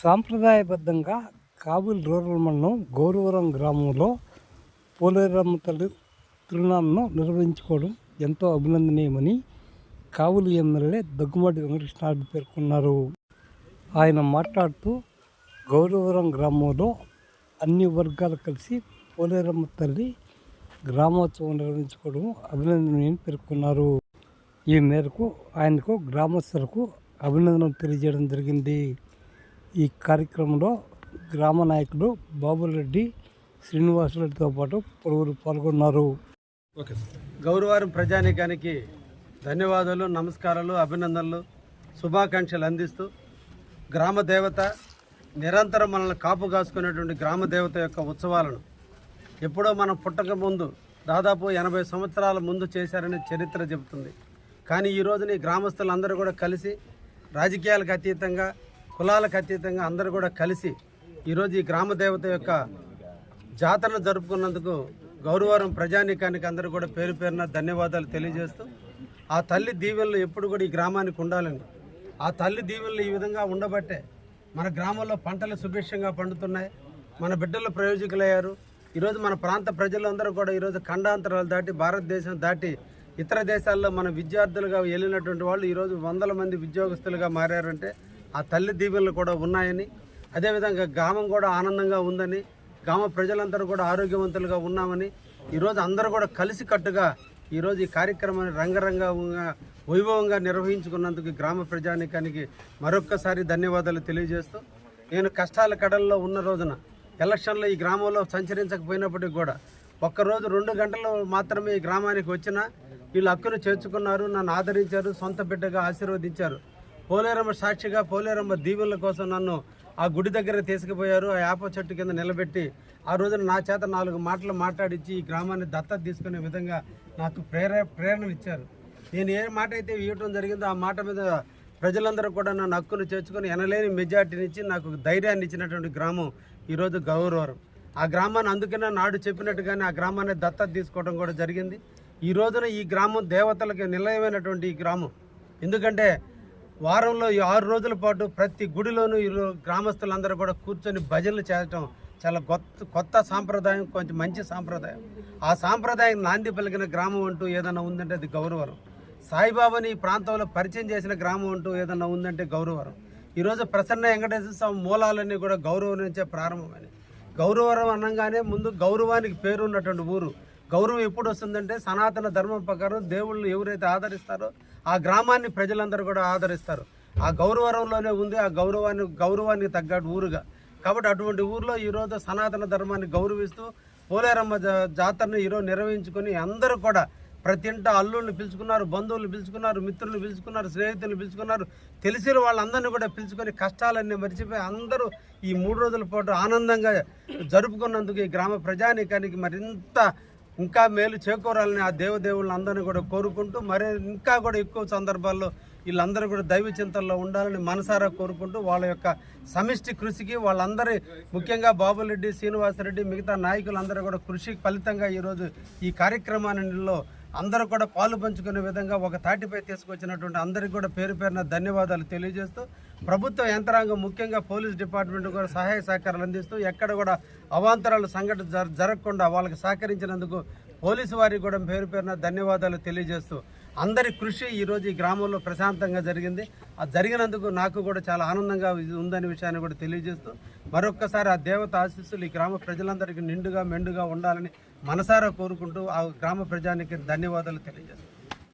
సాంప్రదాయబద్ధంగా కాబూల్ రూరల్ మండలం గౌరవరం గ్రామంలో పోలేరమ్మ తల్లి తిరునాళ్ళను నిర్వహించుకోవడం ఎంతో అభినందనీయమని కావులు ఎమ్మెల్యే దగ్గుమాటి వెంకటకృష్ణారెడ్డి పేర్కొన్నారు. ఆయన మాట్లాడుతూ గౌరవరం గ్రామంలో అన్ని వర్గాలు కలిసి పోలేరమ్మ తల్లి గ్రామోత్సవం నిర్వహించుకోవడం అభినందనీయని పేర్కొన్నారు. ఈ మేరకు ఆయనకు గ్రామస్తులకు అభినందనలు తెలియజేయడం జరిగింది. ఈ కార్యక్రమంలో గ్రామ నాయకుడు బాబురెడ్డి శ్రీనివాసరెడ్డితో పాటు పలువురు పాల్గొన్నారు. Okay sir. గౌరవారం ప్రజానీకానికి ధన్యవాదాలు నమస్కారాలు అభినందనలు శుభాకాంక్షలు అందిస్తూ గ్రామ దేవత నిరంతరం మనల్ని కాపు కాసుకునేటువంటి గ్రామ దేవత యొక్క ఉత్సవాలను ఎప్పుడో మనం పుట్టక ముందు దాదాపు ఎనభై సంవత్సరాల ముందు చేశారని చరిత్ర చెబుతుంది. కానీ ఈ రోజున గ్రామస్తులందరూ కూడా కలిసి రాజకీయాలకు అతీతంగా కులాలకు అతీతంగా అందరూ కూడా కలిసి ఈరోజు ఈ గ్రామ దేవత యొక్క జాతరను జరుపుకున్నందుకు గౌరవరం ప్రజానీకానికి అందరూ కూడా పేరు పేరున ధన్యవాదాలు తెలియజేస్తూ ఆ తల్లి దీవెనలు ఎప్పుడు కూడా ఈ గ్రామానికి ఉండాలని ఆ తల్లి దీవెనలు ఈ విధంగా ఉండబట్టే మన గ్రామంలో పంటలు సుభిక్షంగా పండుతున్నాయి. మన బిడ్డలు ప్రయోజకులయ్యారు. ఈరోజు మన ప్రాంత ప్రజలందరూ కూడా ఈరోజు ఖండాంతరాలు దాటి భారతదేశం దాటి ఇతర దేశాల్లో మన విద్యార్థులుగా వెళ్ళినటువంటి వాళ్ళు ఈరోజు వందల మంది ఉద్యోగస్తులుగా మారారంటే ఆ తల్లి దీవెనలు కూడా ఉన్నాయని అదేవిధంగా గ్రామం కూడా ఆనందంగా ఉందని గ్రామ ప్రజలందరూ కూడా ఆరోగ్యవంతులుగా ఉన్నామని ఈరోజు అందరూ కూడా కలిసికట్టుగా ఈరోజు ఈ కార్యక్రమాన్ని రంగరంగంగా వైభవంగా నిర్వహించుకున్నందుకు గ్రామ ప్రజానికానికి మరొక్కసారి ధన్యవాదాలు తెలియజేస్తూ నేను కష్టాల కడల్లో ఉన్న రోజున ఎలక్షన్లో ఈ గ్రామంలో సంచరించకపోయినప్పటికీ కూడా ఒక్కరోజు రెండు గంటలు మాత్రమే ఈ గ్రామానికి వచ్చినా వీళ్ళు హక్కును చేర్చుకున్నారు నన్ను ఆదరించారు సొంత బిడ్డగా ఆశీర్వదించారు. పోలేరమ్మ సాక్షిగా పోలేరమ్మ దీవెనల కోసం నన్ను ఆ గుడి దగ్గర తీసుకుపోయారు. ఆ యాప చెట్టు కింద నిలబెట్టి ఆ రోజున నా చేత నాలుగు మాటలు మాట్లాడించి ఈ గ్రామాన్ని దత్తత తీసుకునే విధంగా నాకు ప్రేర ప్రేరణ ఇచ్చారు. నేను ఏ మాట అయితే ఇవ్వటం జరిగిందో ఆ మాట మీద ప్రజలందరూ కూడా నన్ను హక్కును చేర్చుకొని ఎనలేని మెజార్టీనిచ్చి నాకు ధైర్యాన్ని ఇచ్చినటువంటి గ్రామం ఈరోజు గౌరవరం. ఆ గ్రామాన్ని అందుకనే నాడు చెప్పినట్టుగానే ఆ గ్రామాన్ని దత్తత తీసుకోవడం కూడా జరిగింది. ఈ రోజున ఈ గ్రామం దేవతలకు నిలయమైనటువంటి ఈ గ్రామం. ఎందుకంటే వారంలో ఈ ఆరు రోజుల పాటు ప్రతి గుడిలోనూ ఈ గ్రామస్తులందరూ కూడా కూర్చొని భజనలు చేయటం చాలా కొత్త కొత్త సాంప్రదాయం కొంచెం మంచి సాంప్రదాయం. ఆ సాంప్రదాయం నాంది పలికిన గ్రామం అంటూ ఏదైనా ఉందంటే అది గౌరవం సాయిబాబాని ఈ ప్రాంతంలో పరిచయం చేసిన గ్రామం అంటూ ఏదైనా ఉందంటే గౌరవం ఈరోజు ప్రసన్న వెంకటేశ్వర స్వామి మూలాలన్నీ కూడా గౌరవం నుంచే ప్రారంభమైనవి గౌరవరం అనగానే ముందు గౌరవానికి పేరు ఉన్నటువంటి ఊరు. గౌరవం ఎప్పుడు వస్తుందంటే సనాతన ధర్మం ప్రకారం దేవుళ్ళు ఎవరైతే ఆదరిస్తారో ఆ గ్రామాన్ని ప్రజలందరూ కూడా ఆదరిస్తారు. ఆ గౌరవరంలోనే ఉంది ఆ గౌరవాన్ని గౌరవానికి తగ్గట్టు ఊరుగా. కాబట్టి అటువంటి ఊర్లో ఈరోజు సనాతన ధర్మాన్ని గౌరవిస్తూ పోలేరమ్మ జా- జాతరను ఈరోజు నిర్వహించుకొని అందరూ కూడా ప్రతి ఇంట అల్లుల్ని పిలుచుకున్నారు బంధువులు పిలుచుకున్నారు మిత్రులు పిలుచుకున్నారు స్నేహితులు పిలుచుకున్నారు. తెలిసిన వాళ్ళందరినీ కూడా పిలుచుకొని కష్టాలన్నీ మర్చిపోయి అందరూ ఈ మూడు రోజుల పాటు ఆనందంగా జరుపుకున్నందుకు ఈ గ్రామ ప్రజానీకానికి మరింత ఇంకా మేలు చేకూరాలని ఆ దేవదేవుళ్ళని అందరినీ కూడా కోరుకుంటూ మరి ఇంకా కూడా ఎక్కువ సందర్భాల్లో వీళ్ళందరూ కూడా దైవ చింతనలో ఉండాలని మనసారా కోరుకుంటూ వాళ్ళ యొక్క సమిష్టి కృషికి వాళ్ళందరి ముఖ్యంగా బాబురెడ్డి శ్రీనివాసరెడ్డి మిగతా నాయకులందరూ కూడా కృషికి ఫలితంగా ఈరోజు ఈ కార్యక్రమాలలో అందరూ కూడా పాలు పంచుకునే విధంగా ఒక తాటిపై తీసుకొచ్చినటువంటి అందరికీ కూడా పేరు పేరున ధన్యవాదాలు తెలియజేస్తూ ప్రభుత్వ యంత్రాంగం ముఖ్యంగా పోలీస్ డిపార్ట్మెంట్ కూడా సహాయ సహకారాలు అందిస్తూ ఎక్కడ కూడా అవాంతరాలు సంఘటన జర జరగకుండా వాళ్ళకి సహకరించినందుకు పోలీసు వారికి కూడా పేరు పేరున ధన్యవాదాలు తెలియజేస్తూ అందరి కృషి ఈరోజు ఈ గ్రామంలో ప్రశాంతంగా జరిగింది. ఆ జరిగినందుకు నాకు కూడా చాలా ఆనందంగా ఉందనే విషయాన్ని కూడా తెలియజేస్తూ మరొక్కసారి ఆ దేవత ఆశీస్సులు ఈ గ్రామ ప్రజలందరికీ నిండుగా మెండుగా ఉండాలని మనసారా కోరుకుంటూ ఆ గ్రామ ప్రజానికి ధన్యవాదాలు తెలియజేస్తాను